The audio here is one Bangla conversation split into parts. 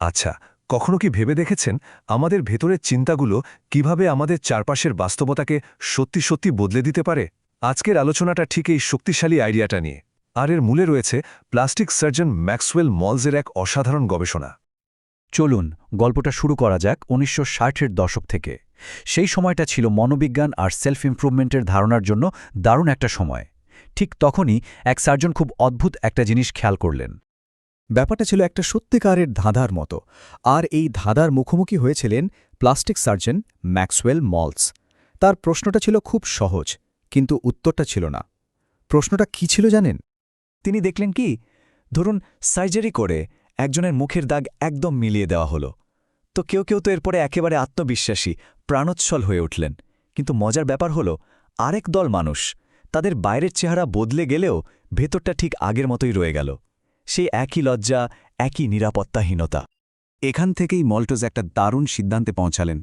আচ্ছা কখনো কি ভেবে দেখেছেন আমাদের ভেতরের চিন্তাগুলো কীভাবে আমাদের চারপাশের বাস্তবতাকে সত্যি সত্যি বদলে দিতে পারে? আজকের আলোচনাটা ঠিক এই শক্তিশালী আইডিয়াটা নিয়ে। আর এর মূলে রয়েছে প্লাস্টিক সার্জন ম্যাক্সওয়েল মলসের এক অসাধারণ গবেষণা। চলুন, গল্পটা শুরু করা যাক উনিশশো ষাটের দশক থেকে। সেই সময়টা ছিল মনোবিজ্ঞান আর সেলফ ইমপ্রুভমেন্টের ধারণার জন্য দারুণ একটা সময়। ঠিক তখনই এক সার্জন খুব অদ্ভুত একটা জিনিস খেয়াল করলেন। ব্যাপারটা ছিল একটা সত্যিকারের ধাঁধার মতো। আর এই ধাঁধার মুখোমুখি হয়েছিলেন প্লাস্টিক সার্জন ম্যাক্সওয়েল মলস। তার প্রশ্নটা ছিল খুব সহজ, কিন্তু উত্তরটা ছিল না। প্রশ্নটা কি ছিল জানেন? তিনি দেখলেন কি, ধরুন সার্জারি করে একজনের মুখের দাগ একদম মিলিয়ে দেওয়া হলো। তো কেউ কেউ তো এরপরে একেবারে আত্মবিশ্বাসী, প্রাণোচ্ছল হয়ে উঠলেন। কিন্তু মজার ব্যাপার হলো, আরেক দল মানুষ, তাদের বাইরের চেহারা বদলে গেলেও ভেতরটা ঠিক আগের মতোই রয়ে গেল। সেই একই লজ্জা, একই নিরাপত্তাহীনতা। এখান থেকেই মল্টোজ একটা দারুণ সিদ্ধান্তে পৌঁছালেন।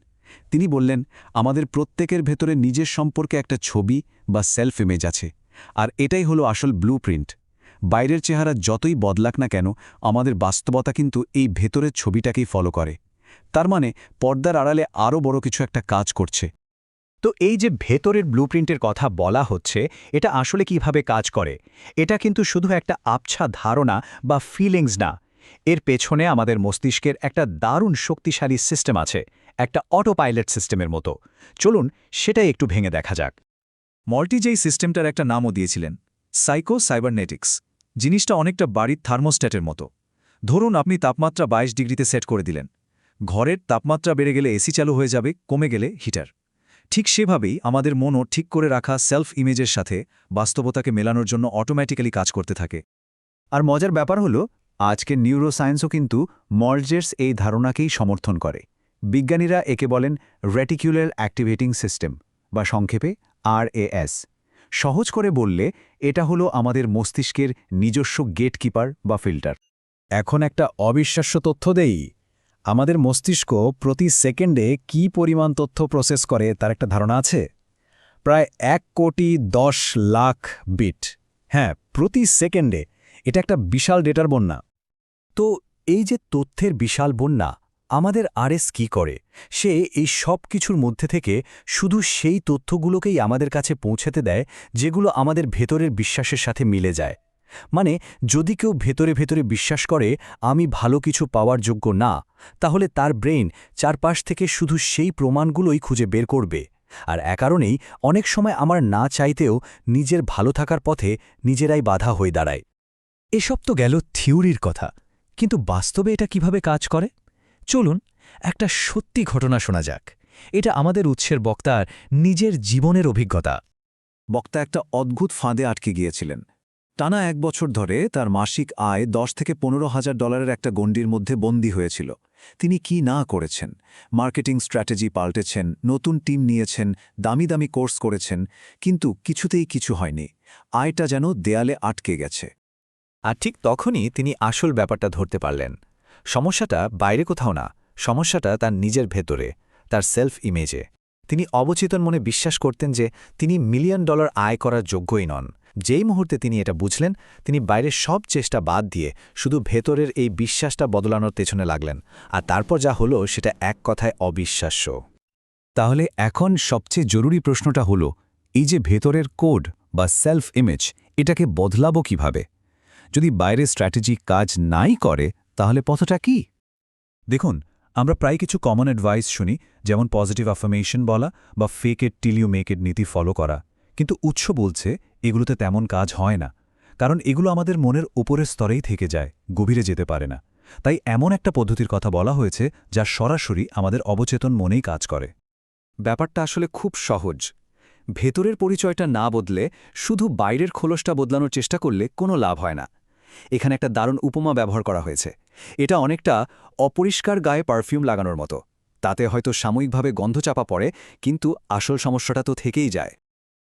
তিনি বললেন, আমাদের প্রত্যেকের ভেতরে নিজের সম্পর্কে একটা ছবি বা সেলফ ইমেজ আছে, আর এটাই হলো আসল ব্লুপ্রিন্ট বাইরের চেহারা যতই বদলাক না কেন, আমাদের বাস্তবতা কিন্তু এই ভেতরের ছবিটাকেই ফলো করে। তার মানে পর্দার আড়ালে আরও বড় কিছু একটা কাজ করছে। তো এই যে ভেতরের ব্লুপ্রিন্টের কথা বলা হচ্ছে, এটা আসলে কীভাবে কাজ করে? এটা কিন্তু শুধু একটা আবছা ধারণা বা ফিলিংস না। এর পেছনে আমাদের মস্তিষ্কের একটা দারুণ শক্তিশালী সিস্টেম আছে, একটা অটো পাইলট সিস্টেমের মতো। চলুন, সেটাই একটু ভেঙে দেখা যাক। মল্টি যেই সিস্টেমটার একটা নামও দিয়েছিলেন সাইকো সাইবারনেটিক্স জিনিসটা অনেকটা বাড়ির থার্মোস্ট্যাটের মতো। ধরুন, আপনি তাপমাত্রা ২২ ডিগ্রিতে সেট করে দিলেন। ঘরের তাপমাত্রা বেড়ে গেলে এসি চালু হয়ে যাবে, কমে গেলে হিটার ঠিক সেভাবেই আমাদের মনও ঠিক করে রাখা সেলফ ইমেজের সাথে বাস্তবতাকে মেলানোর জন্য অটোম্যাটিক্যালি কাজ করতে থাকে। আর মজার ব্যাপার হলো, আজকের নিউরোসায়েন্সও কিন্তু মর্জের্স এই ধারণাকেই সমর্থন করে। বিজ্ঞানীরা একে বলেন রেটিকুলার অ্যাক্টিভেটিং সিস্টেম বা সংক্ষেপে আরএএস সহজ করে বললে, এটা হলো আমাদের মস্তিষ্কের নিজস্ব গেটকিপার বা ফিল্টার এখন একটা অবিশ্বাস্য তথ্য দেই। আমাদের মস্তিষ্ক প্রতি সেকেন্ডে কি পরিমাণ তথ্য প্রসেস করে তার একটা ধারণা আছে? প্রায় এক কোটি দশ লাখ বিট হ্যাঁ প্রতি সেকেন্ডে। এটা একটা বিশাল ডেটার বন্যা। তো এই যে তথ্যের বিশাল বন্যা, আমাদের আরএস কি করে? সে এই সব কিছুর মধ্যে থেকে শুধু সেই তথ্যগুলোকেই আমাদের কাছে পৌঁছাতে দেয়, যেগুলো আমাদের ভেতরের বিশ্বাসের সাথে মিলে যায়। মানে যদি কেউ ভেতরে ভেতরে বিশ্বাস করে, আমি ভালো কিছু পাওয়ার যোগ্য না, তাহলে তার ব্রেইন চারপাশ থেকে শুধু সেই প্রমাণগুলোই খুঁজে বের করবে। আর এ কারণেই অনেক সময় আমার না চাইতেও নিজের ভালো থাকার পথে নিজেরাই বাধা হয়ে দাঁড়ায়। এসব তো গেল থিওরির কথা, কিন্তু বাস্তবে এটা কীভাবে কাজ করে? চলুন, একটা সত্যি ঘটনা শোনা যাক। এটা আমাদের উৎসের বক্তার নিজের জীবনের অভিজ্ঞতা। বক্তা একটা অদ্ভুত ফাঁদে আটকে গিয়েছিলেন। টানা এক বছর ধরে তার মাসিক আয় দশ থেকে পনেরো হাজার ডলারের একটা গণ্ডির মধ্যে বন্দী হয়েছিল। তিনি কি না করেছেন? মার্কেটিং স্ট্র্যাটেজি পাল্টেছেন, নতুন টিম নিয়েছেন, দামি দামি কোর্স করেছেন, কিন্তু কিছুতেই কিছু হয়নি। আয়টা যেন দেয়ালে আটকে গেছে। আর ঠিক তখনই তিনি আসল ব্যাপারটা ধরতে পারলেন। সমস্যাটা বাইরে কোথাও না, সমস্যাটা তার নিজের ভেতরে, তার সেলফ ইমেজে তিনি অবচেতন মনে বিশ্বাস করতেন যে তিনি মিলিয়ন ডলার আয় করার যোগ্যই নন। যেই মুহূর্তে তিনি এটা বুঝলেন, তিনি বাইরের সব চেষ্টা বাদ দিয়ে শুধু ভেতরের এই বিশ্বাসটা বদলানোর পেছনে লাগলেন। আর তারপর যা হলো সেটা এক কথায় অবিশ্বাস্য। তাহলে এখন সবচেয়ে জরুরি প্রশ্নটা হলো, এই যে ভেতরের কোড বা সেলফ ইমেজ এটাকে বদলাবো কীভাবে? যদি বাইরের স্ট্র্যাটেজি কাজ নাই করে, তাহলে পথটা কি? দেখুন, আমরা প্রায় কিছু কমন অ্যাডভাইস শুনি, যেমন পজিটিভ আফার্মেশন বলা বা fake it till you make নীতি ফলো করা। কিন্তু উৎস বলছে এগুলোতে তেমন কাজ হয় না, কারণ এগুলো আমাদের মনের উপরের স্তরেই থেকে যায়, গভীরে যেতে পারে না। তাই এমন একটা পদ্ধতির কথা বলা হয়েছে, যা সরাসরি আমাদের অবচেতন মনেই কাজ করে। ব্যাপারটা আসলে খুব সহজ। ভেতরের পরিচয়টা না বদলে শুধু বাইরের খোলসটা বদলানোর চেষ্টা করলে কোনো লাভ হয় না। এখানে একটা দারুণ উপমা ব্যবহার করা হয়েছে। এটা অনেকটা অপরিষ্কার গায়ে পারফিউম লাগানোর মতো। তাতে হয়তো সাময়িকভাবে গন্ধ চাপা পড়ে, কিন্তু আসল সমস্যাটা তো থেকেই যায়।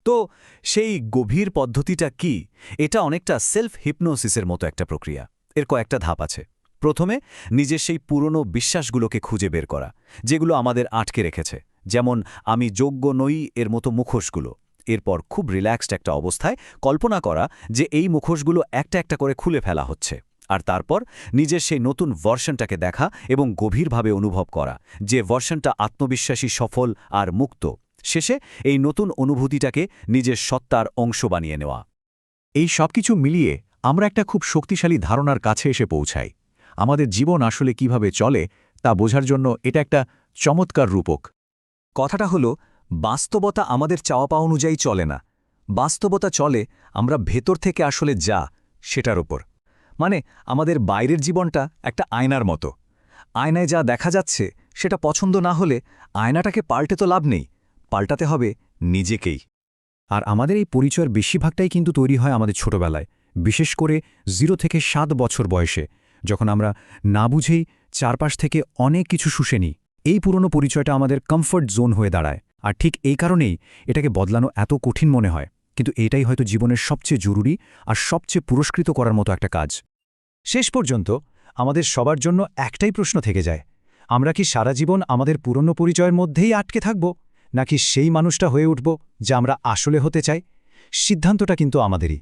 তো সেই গভীর পদ্ধতিটা কি? এটা অনেকটা সেলফ হিপনোসিসের মতো একটা প্রক্রিয়া। এর কয়েকটা ধাপ আছে। প্রথমে, নিজের সেই পুরনো বিশ্বাসগুলোকে খুঁজে বের করা, যেগুলো আমাদের আটকে রেখেছে। যেমন, আমি যোগ্য নই এর মতো মুখোশগুলো। এরপর খুব রিল্যাক্সড একটা অবস্থায় কল্পনা করা যে এই মুখোশগুলো একটা একটা করে খুলে ফেলা হচ্ছে। আর তারপর, নিজের সেই নতুন ভার্সনটাকে দেখা এবং গভীরভাবে অনুভব করা, যে ভার্সনটা আত্মবিশ্বাসী, সফল আর মুক্ত। শেষে এই নতুন অনুভূতিটাকে নিজের সত্তার অংশ বানিয়ে নেওয়া। এই সব কিছু মিলিয়ে আমরা একটা খুব শক্তিশালী ধারণার কাছে এসে পৌঁছাই। আমাদের জীবন আসলে কীভাবে চলে তা বোঝার জন্য এটা একটা চমৎকার রূপক। কথাটা হলো, বাস্তবতা আমাদের চাওয়া পাওয়া অনুযায়ী চলে না। বাস্তবতা চলে আমরা ভেতর থেকে আসলে যা, সেটার ওপর মানে আমাদের বাইরের জীবনটা একটা আয়নার মতো। আয়নায় যা দেখা যাচ্ছে সেটা পছন্দ না হলে আয়নাটাকে পাল্টে তো লাভ নেই। পাল্টাতে হবে নিজেকেই। আর আমাদের এই পরিচয়ের বেশিরভাগটাই কিন্তু তৈরি হয় আমাদের ছোটবেলায়, বিশেষ করে জিরো থেকে সাত বছর বয়সে, যখন আমরা না বুঝেই চারপাশ থেকে অনেক কিছু শুষে নিই। এই পুরনো পরিচয়টা আমাদের কমফর্ট জোন হয়ে দাঁড়ায়। আর ঠিক এই কারণেই এটাকে বদলানো এত কঠিন মনে হয়। কিন্তু এটাই হয়তো জীবনের সবচেয়ে জরুরি আর সবচেয়ে পুরস্কৃত করার মতো একটা কাজ। শেষ পর্যন্ত আমাদের সবার জন্য একটাই প্রশ্ন থেকে যায়। আমরা কি সারা জীবন আমাদের পুরনো পরিচয়ের মধ্যেই আটকে থাকব? নাকি সেই মানুষটা হয়ে উঠব যা আমরা আসলে হতে চাই? সিদ্ধান্তটা কিন্তু আমাদেরই।